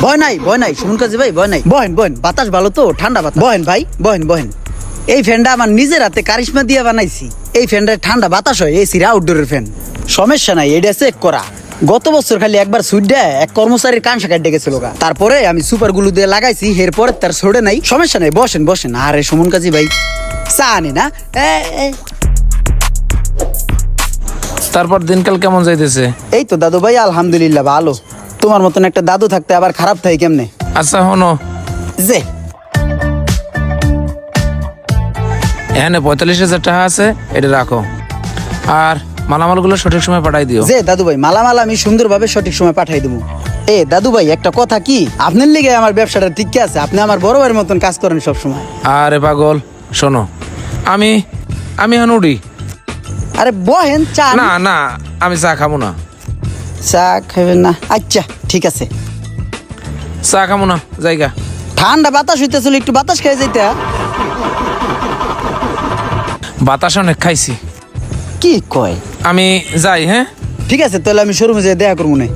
ভয় নাই ভয় নাই সুমন কাজী ভাই ভয় নাই। বহেন বহেন। বাতাস ভালো তো ঠান্ডা বাতাস। বহেন ভাই বহেন বহেন। এই ফ্যানটা আমার নিজের হাতে কারিশমা দিয়ে বানাইছি। এই ফ্যানটা ঠান্ডা বাতাস হয় এসির আউটডোরের ফ্যান। সমস্যা নাই এটা চেক করা। গত বছর খালি একবার এক কর্মচারীর কান শাখায় ডেকেছিল গা। তারপরে আমি সুপারগুলো দিয়ে লাগাইছি এরপরে তার ছড়ে নাই। সমস্যা নাই বসেন বসেন। আরে সুমন কাজী ভাই চা আনি না? এ, এ। তারপর দিনকাল কেমন যাইতেছে? এই তো দাদু ভাই আলহামদুলিল্লাহ ভালো। তোমার মতন একটা দাদু থাকতে আবার খারাপ থাকে কেমনে? আচ্ছা হনো যে। এখানে পঁয়তাল্লিশ হাজার টাকা আছে এটা রাখো। আর মালামালগুলো সঠিক সময় পাঠাই দিও। যে দাদু ভাই মালামাল আমি সুন্দরভাবে সঠিক সময় পাঠাই দেবো। এ দাদু ভাই একটা কথা কি? আপনার লিগে আমার ব্যবসাটা ঠিক আছে? আপনি আমার বড় ভাইয়ের মতন কাজ করেন সব সময় আরে পাগল শোনো। আমি আমি এখন উঠি। আরে বহেন চা না না আমি চা খাব না। চা খাবেন না। আচ্ছা ঠিক আছে। চা না জায়গা। ঠান্ডা বাতাস হইতেছিল একটু বাতাস খেয়ে হ্যাঁ? বাতাস অনেক খাইছি। কি কয়? আমি যাই হ্যাঁ? ঠিক আছে তাহলে আমি শোরুমে যেয়ে দেখা করব না।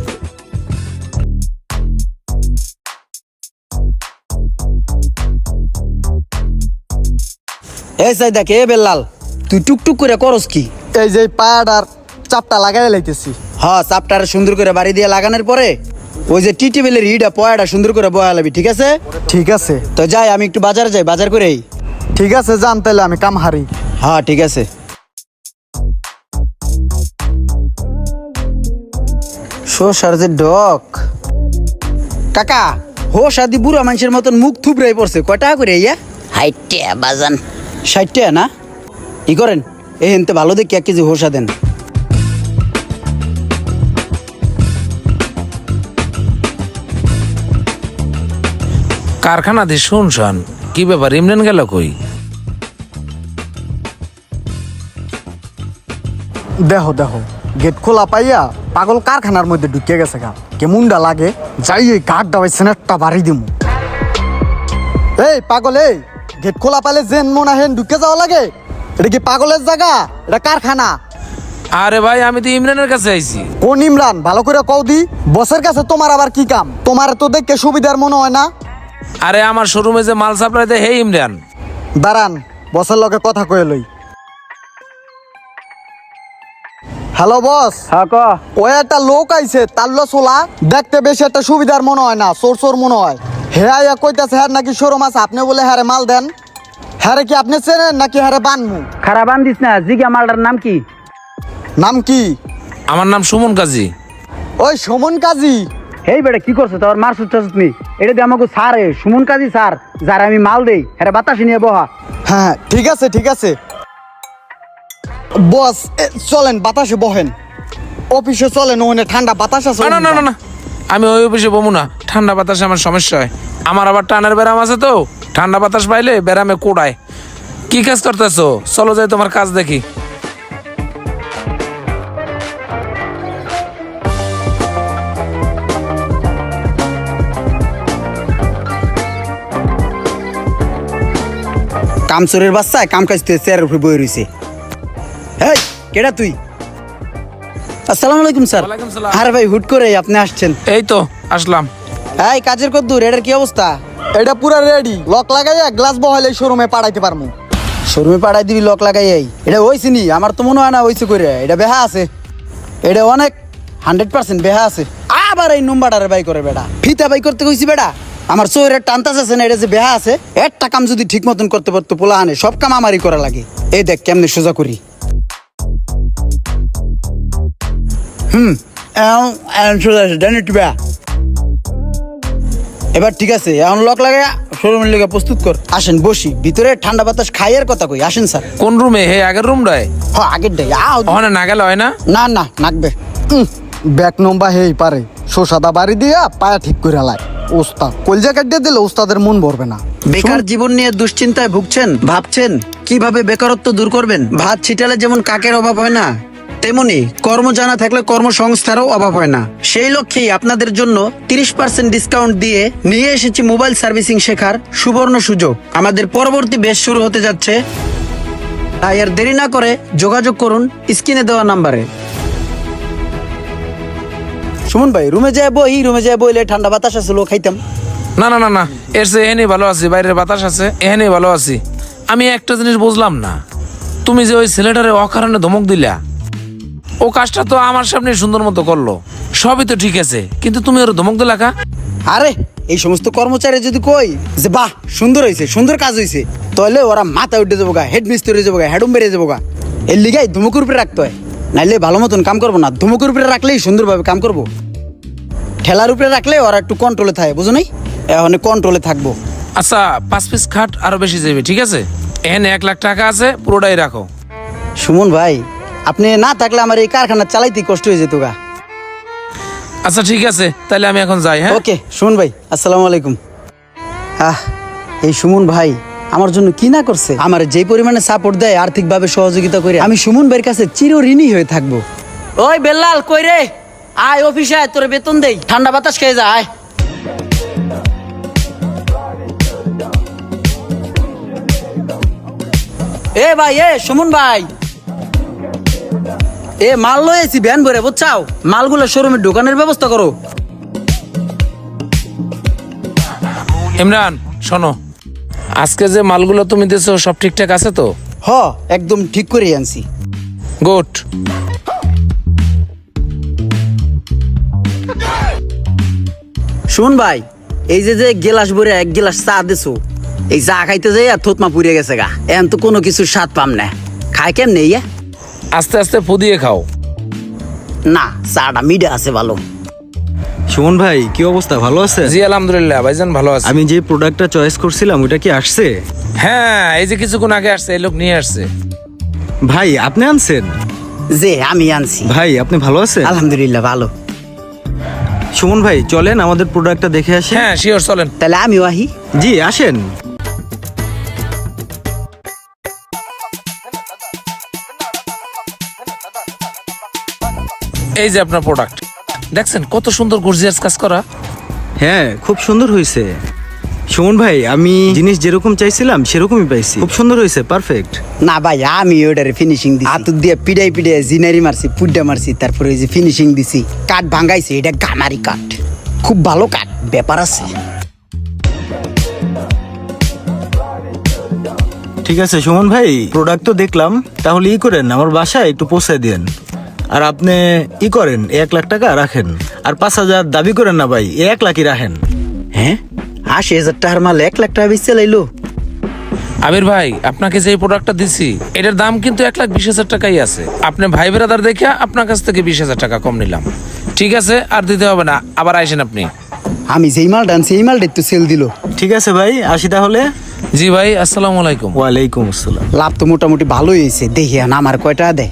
এই সাই দেখ এ বেল্লাল? তুই টুকটুক করে করস কি? এই যে পায়াটার চাপটা লাগাই লাইতেছি। হ্যাঁ চাপটার সুন্দর করে বাড়ি দিয়ে লাগানোর পরে ওই যে টি টেবিলের ইটা পয়াটা সুন্দর করে বয়া লাবি ঠিক আছে? ঠিক আছে। তো যাই আমি একটু বাজারে যাই বাজার করেই। ঠিক আছে জান তাহলে আমি কাম হারি হ্যাঁ ঠিক আছে। শোষার যে ডক। কাকা হো সাদি বুড়া মানুষের মতন মুখ থুবড়াই পড়ছে কয় টাকা করে ইয়া হাইটে বাজান। না? ই করেন? এই হেনতে ভালো দেখি এক কেজি হোসা দেন কারখানা দিয়ে শুন শোন কি ব্যাপার ইমরান গেল কই? দেহ দেহ গেট খোলা পাইয়া পাগল কারখানার মধ্যে ঢুকে গেছে গা। কেমনটা লাগে যাই এই কাঠ দাবাই সেনেটটা বাড়ি দিমু। এই পাগল এই গেট খোলা পাইলে জেন মনে হেন ঢুকে যাওয়া লাগে। এটা কি পাগলের জায়গা? এটা কারখানা? আরে ভাই আমি তো ইমরানের কাছে আইছি। কোন ইমরান? ভালো করে কও দি বসের কাছে তোমার আবার কি কাম? তোমার তো দেখে সুবিধার মনে হয় না। আরে আমার শোরুমে যে মাল সাপ্লাই দেয় হে ইমরান। দাঁড়ান বসের লগে কথা কয়ে লই। হ্যালো বস হ্যাঁ ক। ও একটা লোক আইছে তাল্লো সোলা দেখতে বেশি একটা সুবিধার মনে হয় না সোর সোর মনে হয়। হে আইয়া কইতাছে হ্যাঁ নাকি শোরুম আছে আপনি বলে হ্যারে মাল দেন। হ্যারে কি আপনি চেনেন নাকি হ্যারে বানমু? খারাপ আন দিস না জিগা মালটার নাম কি? নাম কি? আমার নাম সুমন কাজী। ওই সুমন কাজী? হেই বেটা কি করছ? তোর মার সুচ্ছা তুমি এটা দিয়ে আমাকে স্যার এ সুমন কাজী স্যার যার আমি মাল দেই হ্যাঁ বাতাসে নিয়ে বহা। হ্যাঁ ঠিক আছে ঠিক আছে। বস এ, চলেন বাতাসে বহেন। অফিসে চলেন ওখানে ঠান্ডা বাতাস আছে না, না না না না। আমি ওই অফিসে বমু না। ঠান্ডা বাতাসে আমার সমস্যা হয়। আমার আবার টানের ব্যারাম আছে তো। ঠান্ডা বাতাস পাইলে ব্যারামে কোড়ায়। কি কাজ করতেছো? চলো যাই তোমার কাজ দেখি। কামচোরের বাচ্চা কাম কাজ চেয়ারের উপরে বয়ে রয়েছে হেই কেডা তুই? আসসালামু আলাইকুম স্যার। ওয়ালাইকুম সালাম। আরে ভাই হুট করে আপনি আসছেন। এই তো আসলাম। এই কাজের কদ্দুর এটার কি অবস্থা? এটা পুরা রেডি লক লাগাইয়া গ্লাস বহাইলে শোরুমে পাঠাইতে পারমু। শোরুমে পাঠাই দিবি লক লাগাই এই। এটা হইছে নি আমার তো মনে হয় না হইছে করে এটা বেহা আছে। এটা অনেক হান্ড্রেড পার্সেন্ট বেহা আছে। আবার এই নম্বরটারে বাই করে বেটা। ফিতা বাই করতে কইছি বেটা। আমার চোরের টানতাস আছে না এটা যে বেহা আছে একটা কাম যদি ঠিক মতন করতে পারতো পোলা আনে সব কাম আমারই করা লাগে। এই দেখ কেমনে সোজা করি। হুম এখন এখন সোজা আছে জানি একটু বেহা। এবার ঠিক আছে এখন লক লাগাই শোরুমের লেগে প্রস্তুত কর। আসেন বসি। ভিতরে ঠান্ডা বাতাস খাইয়ের কথা কই আসেন স্যার। কোন রুমে? হে আগের রুমটায়? হ আগের ডাই আও ওখানে না গেলে হয় না? না না নাকবে। ব্যাক নম্বর হেই পারে। শোষাদা বাড়ি দিয়া পায়া ঠিক করে লাই ওস্তাদ। কলজা কাটিয়ে দিলে ওস্তাদের মন ভরবে না। বেকার জীবন নিয়ে দুশ্চিন্তায় ভুগছেন, ভাবছেন, কীভাবে বেকারত্ব দূর করবেন? ভাত ছিটালে যেমন কাকের অভাব হয় না, তেমনি কর্ম জানা থাকলে কর্মসংস্থারও অভাব হয় না। সেই লক্ষ্যেই আপনাদের জন্য তিরিশ পার্সেন্ট ডিসকাউন্ট দিয়ে নিয়ে এসেছি মোবাইল সার্ভিসিং শেখার সুবর্ণ সুযোগ। আমাদের পরবর্তী বেশ শুরু হতে যাচ্ছে। তাই আর দেরি না করে যোগাযোগ করুন স্ক্রিনে দেওয়া নাম্বারে। সুমন ভাই রুমে যায় বই রুমে যায় বইলে ঠান্ডা বাতাস আসলো খাইতাম। না না না না এর সে ভালো আছি বাইরের বাতাস আছে এখানেই ভালো আছি। আমি একটা জিনিস বুঝলাম না তুমি যে ওই ছেলেটারে অকারণে ধমক দিলা ও কাজটা তো আমার সামনে সুন্দর মতো করল সবই তো ঠিক আছে কিন্তু তুমি ওর ধমক দিলা কা? আরে এই সমস্ত কর্মচারী যদি কই যে বাহ সুন্দর হয়েছে সুন্দর কাজ হয়েছে তাহলে ওরা মাথা উঠে যাব গা হেড মিস্ত্রি হয়ে যাব গা হেডুম বেড়ে যাব গা এর লিগাই ধুমুকুর উপরে রাখতে হয়। নাইলে ভালো মতন কাম করব না। ধুমুকুর উপরে রাখলেই সুন্দরভাবে কাম করব। ঠেলার উপরে রাখলে ওরা একটু কন্ট্রোলে থাকে বুঝো নাই? এখন কন্ট্রোলে থাকব। আচ্ছা পাঁচ পিস খাট আরও বেশি যাবে ঠিক আছে? এখানে এক লাখ টাকা আছে পুরোটাই রাখো। সুমন ভাই আপনি না থাকলে আমার এই কারখানা চালাইতে কষ্ট হয়ে যেত গা। আচ্ছা ঠিক আছে তাহলে আমি এখন যাই হ্যাঁ? ওকে সুমন ভাই আসসালামু আলাইকুম। আহ এই সুমন ভাই আমার জন্য কি না করছে? আমার যে পরিমাণে সাপোর্ট দেয় আর্থিকভাবে সহযোগিতা করে আমি সুমন ভাইয়ের কাছে চিরঋণী হয়ে থাকব। ওই বেল্লাল কই রে? আয় অফিসে আয় তোর বেতন দেই। ঠান্ডা বাতাস খেয়ে যা আয়। এ ভাই এ সুমন ভাই। এ মাল লয়েছি ভ্যান ভরে বুঝছাও? মালগুলো শোরুমে দোকানের ব্যবস্থা করো। ইমরান শোনো আজকে যে মালগুলো তুমি দিছো সব ঠিকঠাক আছে তো? হ একদম ঠিক করে আনছি। গুড। শুন ভাই এই যে যে গেলাস ভরে এক গেলাস চা দিছো এই চা খাইতে যাই আর থতমা পুড়ে গেছে গা। এখন তো কোনো কিছু স্বাদ পাম না। খাই কেমনে ইয়া? আস্তে আস্তে ফুদিয়ে খাও। না চাটা মিডে আছে ভালো। সুমন ভাই কি অবস্থা? ভালো আছে জি আলহামদুলিল্লাহ ভাইজান ভালো আছে। আমি যে প্রোডাক্টটা চয়েস করছিলাম ওটা কি আসছে? হ্যাঁ এই যে কিছুক্ষণ আগে আসছে এই লোক নিয়ে আসছে। ভাই আপনি আনছেন? যে আমি আনছি। ভাই আপনি ভালো আছেন? আলহামদুলিল্লাহ ভালো। সুমন ভাই চলেন আমাদের প্রোডাক্টটা দেখে আসি। হ্যাঁ শিওর চলেন। তাহলে আমিও আহি। জি আসেন। এই যে আপনার প্রোডাক্ট দেখছেন কত সুন্দর গর্জিয়াস কাজ করা? হ্যাঁ খুব সুন্দর হয়েছে। সুমন ভাই আমি জিনিস যেরকম চাইছিলাম সেরকমই পাইছি। খুব সুন্দর হয়েছে পারফেক্ট না ভাই আমি ওটারে ফিনিশিং দিছি। হাত দিয়ে পিডাই পিডাই জিনারি মারছি পুড্ডা মারছি তারপরে ওই যে ফিনিশিং দিছি। কাঠ ভাঙ্গাইছি এটা গামারি কাঠ। খুব ভালো কাঠ ব্যাপার আছে। ঠিক আছে সুমন ভাই প্রোডাক্ট তো দেখলাম তাহলে ই করেন আমার বাসায় একটু পৌঁছে দেন আর আপনি ই করেন এক লাখ টাকা রাখেন। আর পাঁচ হাজার দাবি করেন না ভাই এক লাখই রাখেন। হ্যাঁ? আশি হাজার টাকার মাল এক লাখ টাকা বেচতে লাইলো। আমির ভাই আপনাকে যে প্রোডাক্টটা দিছি এটার দাম কিন্তু এক লাখ বিশ হাজার টাকাই আছে। আপনি ভাই বেরাদার দেখে আপনার কাছ থেকে বিশ হাজার টাকা কম নিলাম। ঠিক আছে আর দিতে হবে না আবার আইসেন আপনি। আমি যেই মালটা আনছি এই মালটা একটু সেল দিল। ঠিক আছে ভাই আসি তাহলে। জি ভাই আসসালামু আলাইকুম। ওয়ালাইকুম আসসালাম। লাভ তো মোটামুটি ভালোই হয়েছে। দেখি আন আমার কয়টা দেয়।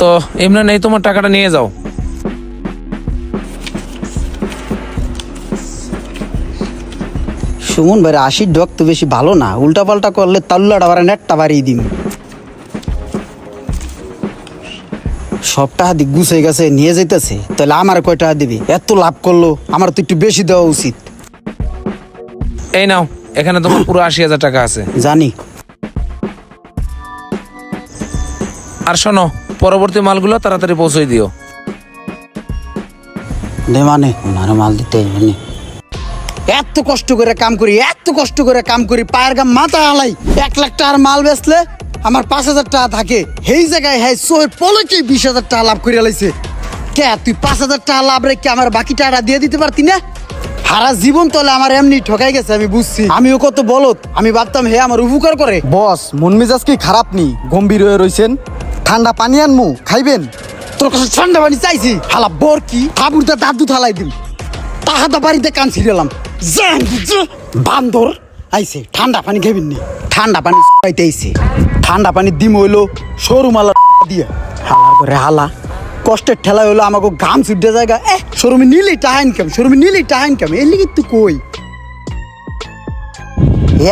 তো এমনি নেই তোমার টাকাটা নিয়ে যাও। সুমন ভাই আশির ডক তো বেশি ভালো না উল্টা পাল্টা করলে তাল্লাটা বাড়া নেটটা বাড়িয়ে দিন সব টাকা দিক গুছ গেছে নিয়ে যাইতেছে তাহলে আমার কয় টাকা দিবি? এত লাভ করল আমার তো একটু বেশি দেওয়া উচিত। এই নাও এখানে তোমার পুরো আশি হাজার টাকা আছে। জানি। আর শোনো পরবর্তী মালগুলো তাড়াতাড়ি পৌঁছে দিও। দে মানে ওনারে মাল দিতে মানে এত কষ্ট করে কাম করি এত কষ্ট করে কাম করি পায়ের গাম মাথা হালাই এক লাখ টাকার মাল বেচলে আমার পাঁচ হাজার টাকা থাকে। সেই জায়গায় হ্যাঁ সোহে পলকে বিশ হাজার টাকা লাভ করে লাইছে। কে তুই পাঁচ হাজার টাকা লাভ রেখে আমার বাকি টাকাটা দিয়ে দিতে পারতি না? সারা জীবন তলে আমার এমনি ঠকাই গেছে আমি বুঝছি। আমিও কত বলত আমি ভাবতাম হে আমার উপকার করে। বস মন মেজাজ কি খারাপ নি? গম্ভীর হয়ে রইছেন? ঠান্ডা পানি আনমু খাইবেন। তোর কাছে ঠান্ডা পানি চাইছি? হালা বর কি? হাবুরটা দাদু থালাই দিম তাহাদা বাড়িতে কান ছিড়ালাম বান্দর। আইছে ঠান্ডা পানি খাইবেন নি। ঠান্ডা পানি পাইতে আইছে। ঠান্ডা পানি দিম হইল সরু মালা দিয়ে। হালার করে হালা। কষ্টের ঠেলা হইল আমাকে ঘাম ছুটে জায়গা। এ শোরুমে নিলেই টাহা ইনকাম শোরুমে নিলেই টাহা ইনকাম এর লিগে তুই কই।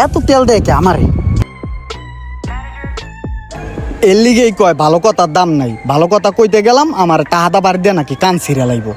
এত তেল দেয় কে আমারে? এর লিগেই কয়, ভালো কথার দাম নাই। ভালো কথা কইতে গেলাম, আমার টাহাদা বাড়ি দিয়ে নাকি, কান ছিঁড়ে লাইব।